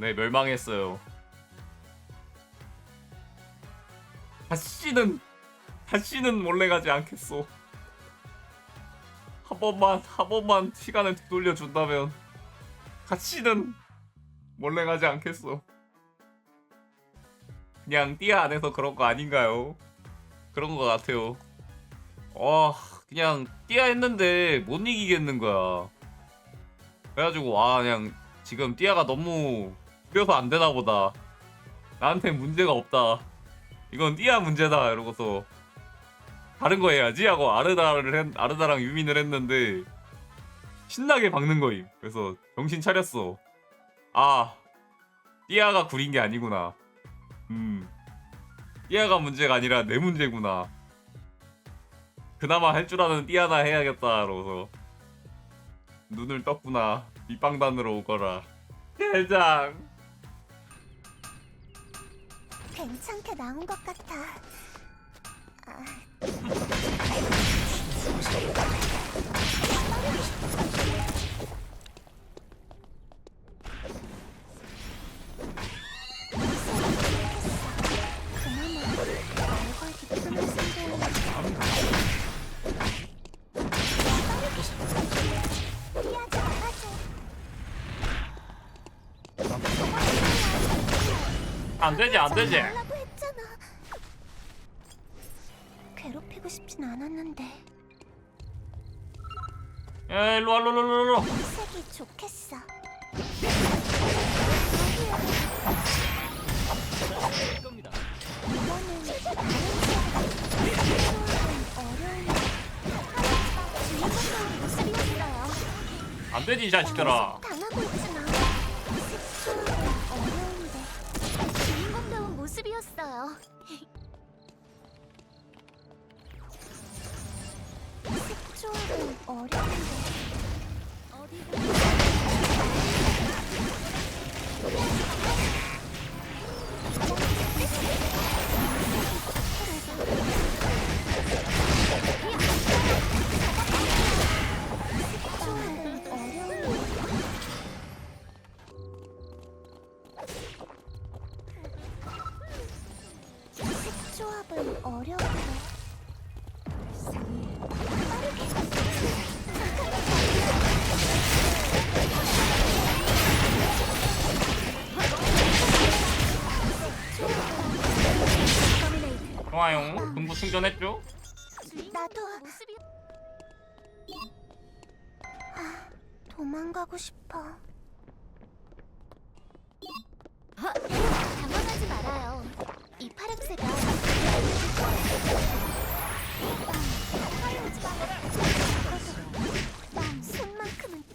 네 멸망했어요. 다시는 다시는 몰래 가지 않겠소. 한 번만 한 번만 시간을 되돌려 준다면 다시는 몰래 가지 않겠소. 그냥 띠아 안에서 그런 거 아닌가요? 그런 거 같아요. 와 그냥 띠아 했는데 못 이기겠는 거야. 그래가지고 와 그냥 지금 띠아가 너무 그려서 안 되나 보다. 나한테 문제가 없다. 이건 띠아 문제다 이러고서 다른 거 해야지 하고 아르다를 했, 아르다랑 유민을 했는데 신나게 박는 거임. 그래서 정신 차렸어. 아 띠아가 구린 게 아니구나. 음 띠아가 문제가 아니라 내 문제구나. 그나마 할 줄 아는 띠아나 해야겠다 이러고서 눈을 떴구나. 밑방단으로 오거라. 대장. 괜찮게 나온 것 같아. 아, 안 되지 안 되지. 했잖아. 괴롭히고 싶진 않았는데 야 일로 와 일로 와, 일로 와. 색이 좋겠어. 이거는 다른 색이 어려운 모습이었어요. 안 되지 이 자식들아. 당하고 있진 모습이었어요. 색조합은 어려운데 어디가 색 어려운데 좋아요. 공부 충전했죠? 나도 아, 도망가고 싶어. 당황하지 말아요. 이 파랑새가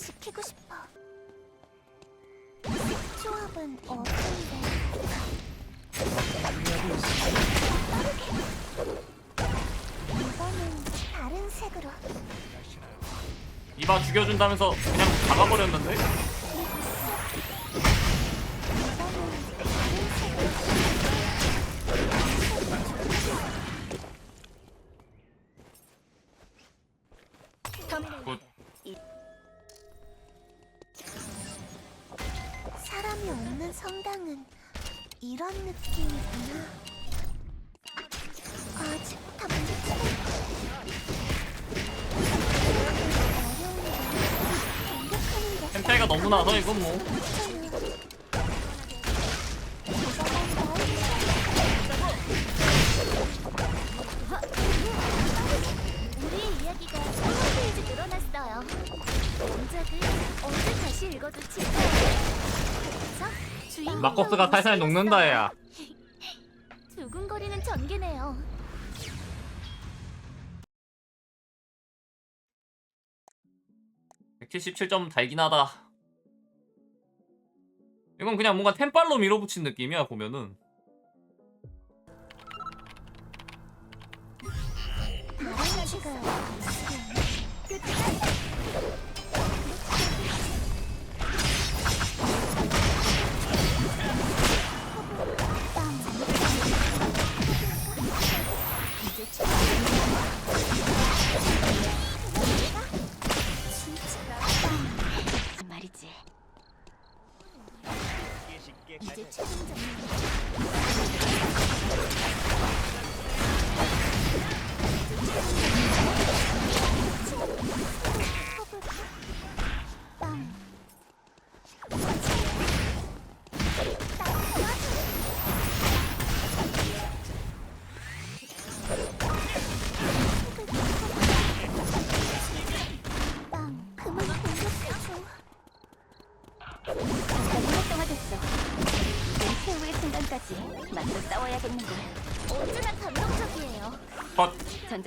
지키고 싶어. 색조합은 어떤데? 이거는 다른 색으로. 이봐 죽여준다면서 그냥 박아버렸는데? 템페가 너무 나서 이건 뭐. 우리의 이야기가 홈페이지 늘어났어요. 원작을 언제 다시 읽어도 질거예요. 그래서 주인공 마커스가 살살 녹는다 야. 두근거리는 전개네요. 백 177점 달긴 하다. 이건 그냥 뭔가 템빨로 밀어붙인 느낌이야 보면은. 다른 치가 말이지.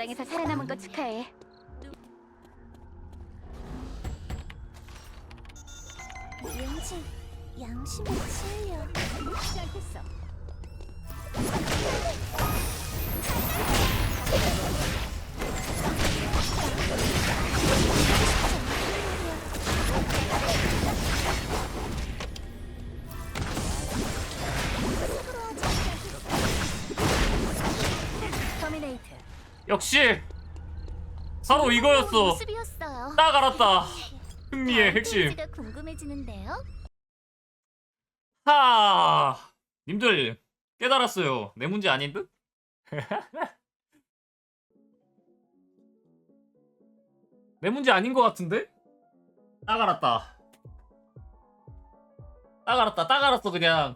전장에서 살아남은 거 축하해. 왠지 양심에 찔려. 시작했어. 역시 바로 이거였어. 모습이었어요. 딱 알았다. 흥미의 핵심. 가 궁금해지는데요. 하. 님들 깨달았어요. 내 문제 아닌 듯? 내 문제 아닌 것 같은데? 딱 알았다. 딱 알았다. 딱 알았어 그냥.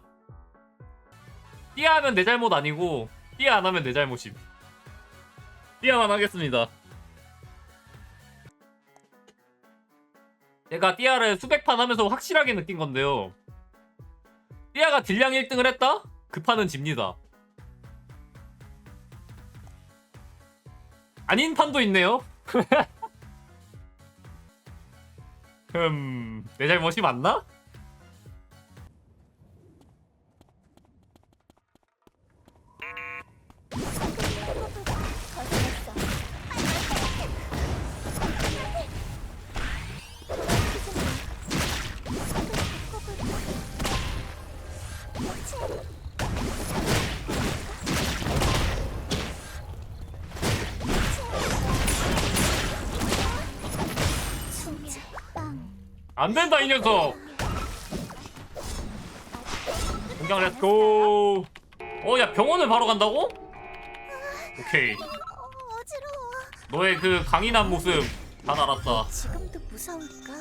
띠하면 내 잘못 아니고 띠 안 하면 내 잘못임. 띠아만 하겠습니다. 제가 띠아를 수백 판 하면서 확실하게 느낀 건데요. 띠아가 딜량 1등을 했다? 그 판은 집니다. 아닌 판도 있네요. 흠, 내 잘못이 맞나? 안 된다 이 녀석. 공장 렛츠고. 어, 야 병원을 바로 간다고? 오케이. 어, 어지러워. 너의 그 강인한 모습 다 알았다. 지금도 무서울까?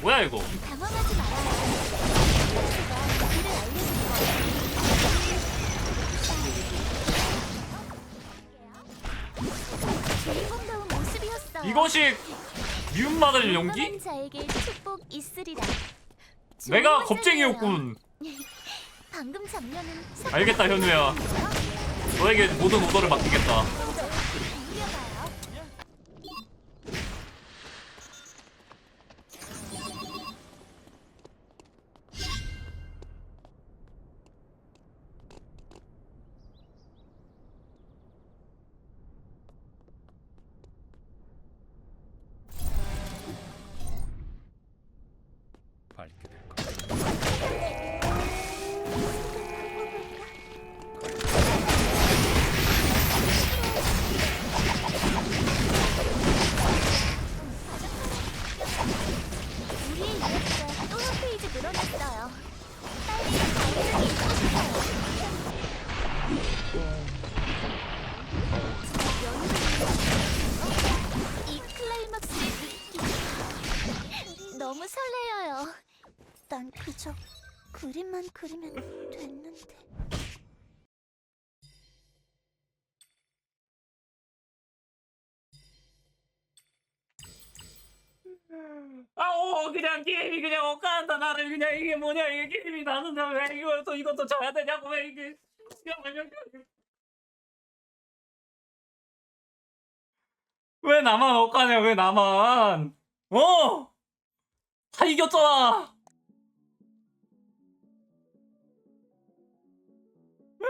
뭐야 이거? 당황하지 말 이것이 미움받을 용기? 용감한 자에게 축복 있으리라. 내가 겁쟁이였군. 방금 장면은 알겠다, 현우야. 너에게 모든 오더를 맡기겠다. 아오 그냥 게임이 그냥 엇가한다. 나를 그냥 이게 뭐냐 이게 게임이 나는데 왜 이걸 또 이것도 져야 되냐고 왜 이게. 왜 나만 엇가냐 왜 나만? 어? 다 이겼잖아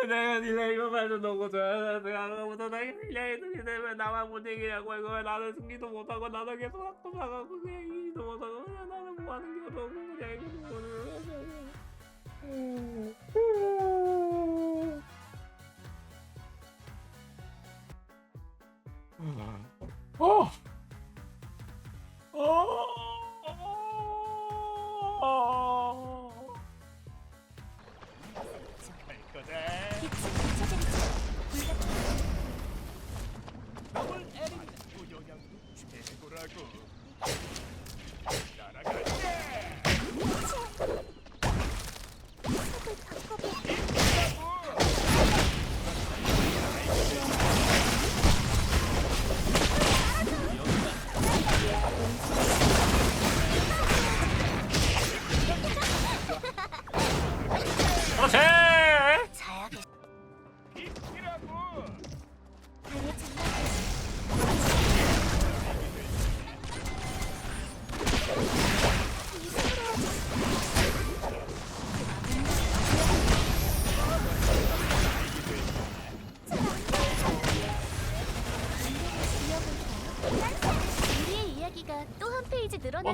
내가 니네 이거 말도 너무 좋아하는 내가 내가 딜량이 승리인데 왜 나만 못 이기냐고 이거 왜 나는 승리도 못하고 나는 계속 학도 나가고 그냥 이기도 못하고 그냥 나는 뭐 하는 게 없고 그냥 이기도 못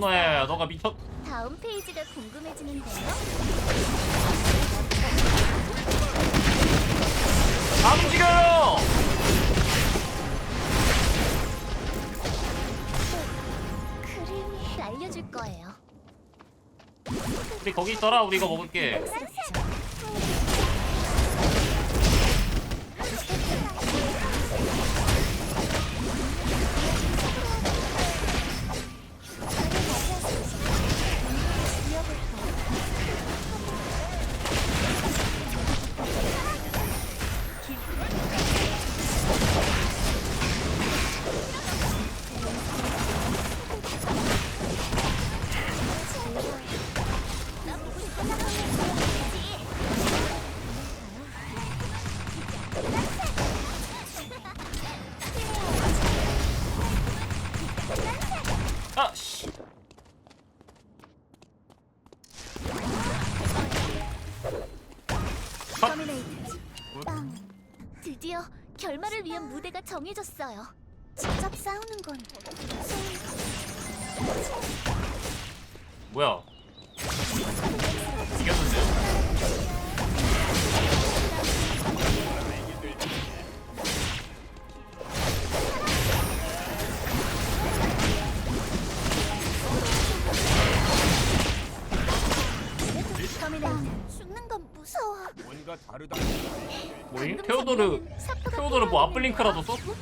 번호야 너가 미쳤 다음 페이지가 궁금해지는데요. 안 움직여요 그림이 알려줄 거예요. 우리 거기 있어라 우리 이거 먹을게 정해졌어요. 직접 싸우는 건 뭐야? 이겼는데요 터미네이트 죽는 건 무서워. 뭔가 다르다. 뭐임? 테오도르 테오도르 뭐 앞블링크라도 써? 일인가요?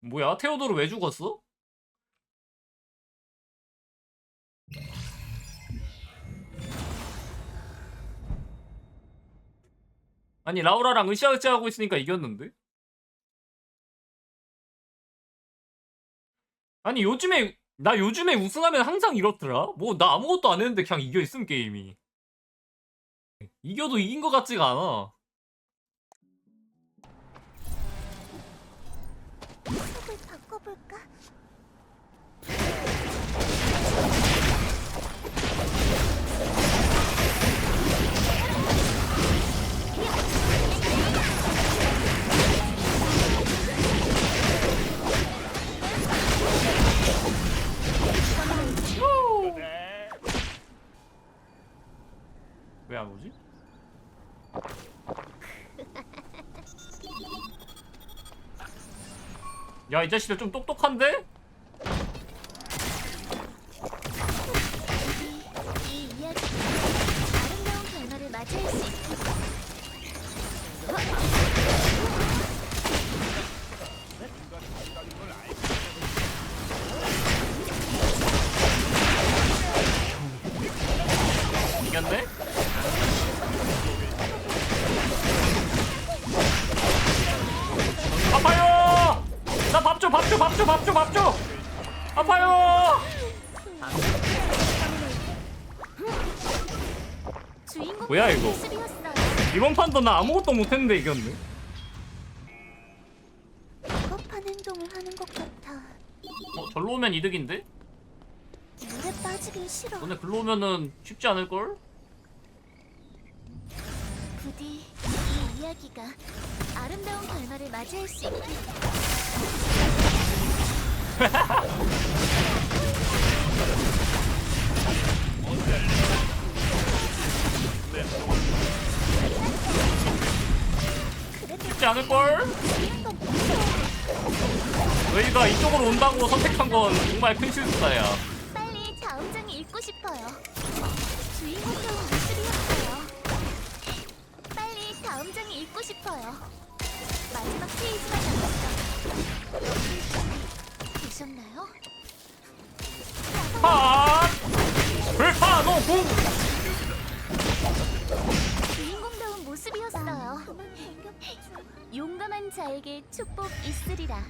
뭐야 테오도르 왜 죽었어? 아니 라우라랑 으쌰으쌰 하고 있으니까 이겼는데? 아니 요즘에 나 요즘에 우승하면 항상 이렇더라? 뭐 나 아무것도 안 했는데 그냥 이겨 있음 게임이 이겨도 이긴 것 같지가 않아 색을 바꿔볼까? 왜 안 오지? 야 이 자식들 좀 똑똑한데? 판도 나 아무것도 못했는데 이겼네. 급한 행동을 하는 것 같아. 어, 절로 오면 이득인데? 물에 빠지긴 싫어. 너네 글로 오면은 쉽지 않을걸? 부디 이 이야기가 아름다운 결말을 맞이할 수 있게 있지 않을걸? 웨이가 이쪽으로 온다고 선택한 건 정말 큰 실수다야. 빨리 자음장이 읽고 싶어요. 주인공도 미술이었어요. 빨리 다음장 읽고 싶어요. 마지막 페이지만 남았어. 보셨나요? 하! 불파 노궁! 모습이었어요. 용감한 자에게 축복 있으리라.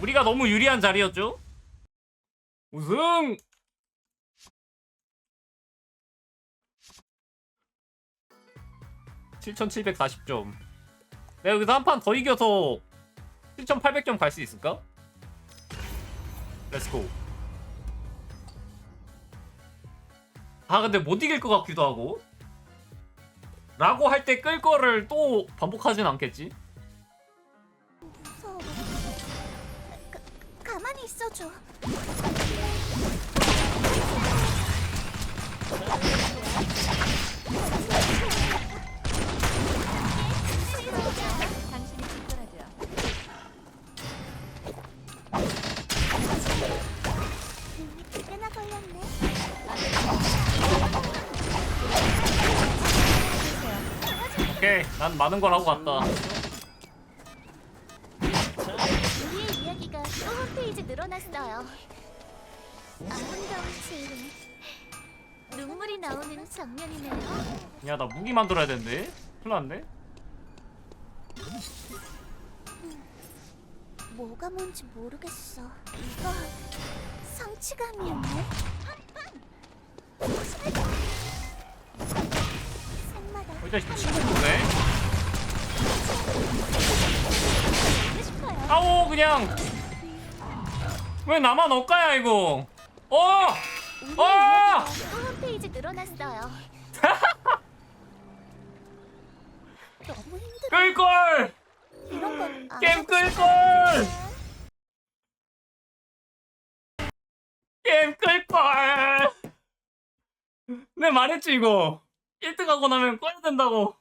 우리가 너무 유리한 자리였죠? 우승! (7740점) 내가 여기서 한 판 더 이겨서 (7800점) 갈 수 있을까? 렛츠고 아 근데 못 이길 것 같기도 하고 라고 할 때 끌 거를 또 반복하진 않겠지? 무서워. 가, 가만히 있어줘. 당신이. 눈이 두 개나 걸렸네. 오케이 난 많은 걸 하고 갔다 우리의 이야기가 또한 페이지 늘어났어요. 아름다운 지금 눈물이 나오는 장면이네요. 야 나 무기 만들어야 되는데 큰일 났네 뭐가 뭔지 모르겠어. 이거 성취감이었네. 생마다 어, 이 자식 친구 보네 하고 싶어요. 아오 그냥 왜 나만 엇가야 이거 어! 우리의 아! 이야기가 또한 페이지 늘어났어요. 너무 힘들어. 끌걸! 이런 건 안 게임 하고 끌걸! 게임 끌걸! 내 말했지 이거 1등 하고 나면 꺼야 된다고.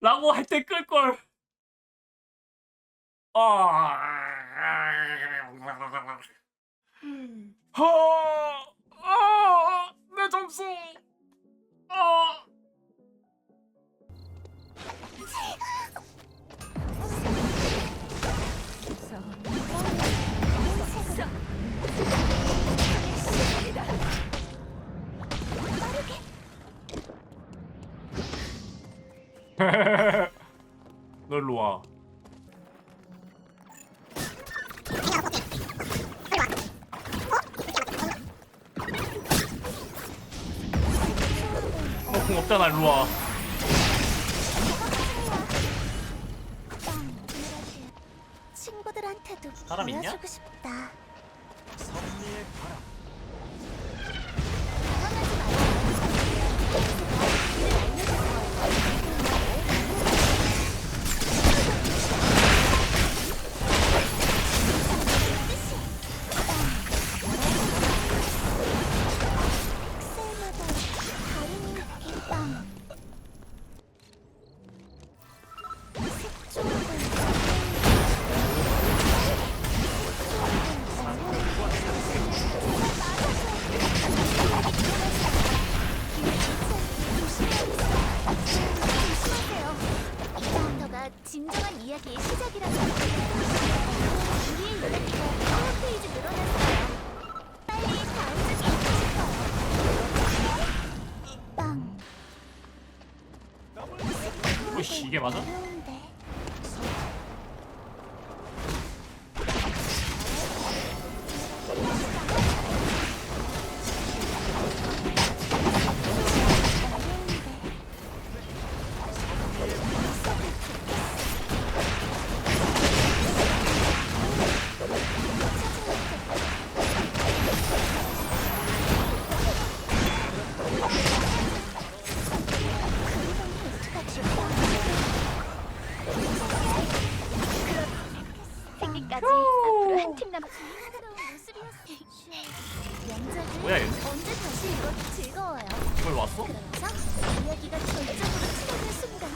라고 할 때 끌걸 아... 아... 아... 내 점수. 아... 너 일로 와. 너공 없잖아 일로 와. 친구들한테도 사람 있냐? 보여주고. 이게 맞아? 뭐야, 얘? 언제 다시 읽어도 즐거워요. 이걸 왔어? 그러면서 이야기가 절정으로 치닫는 순간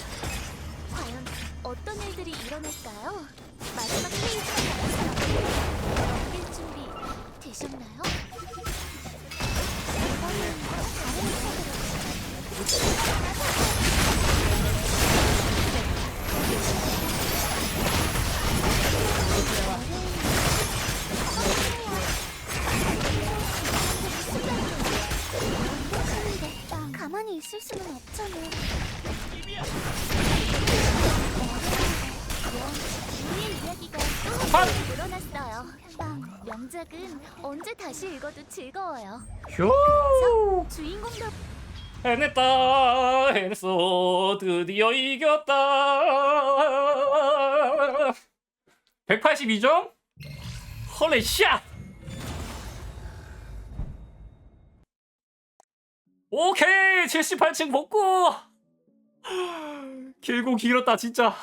과연 어떤 일들이 일어날까요? 마지막 페이지가 나왔어요. 넘길 준비 되셨나요? 이번엔 다른 책으로 원작은 언제 다시 읽어도 즐거워요. 휴! 주인공도 해냈다 해냈어 드디어 이겼다 182점? 헐레 샷! 오케이 78층 복구 길고 길었다 진짜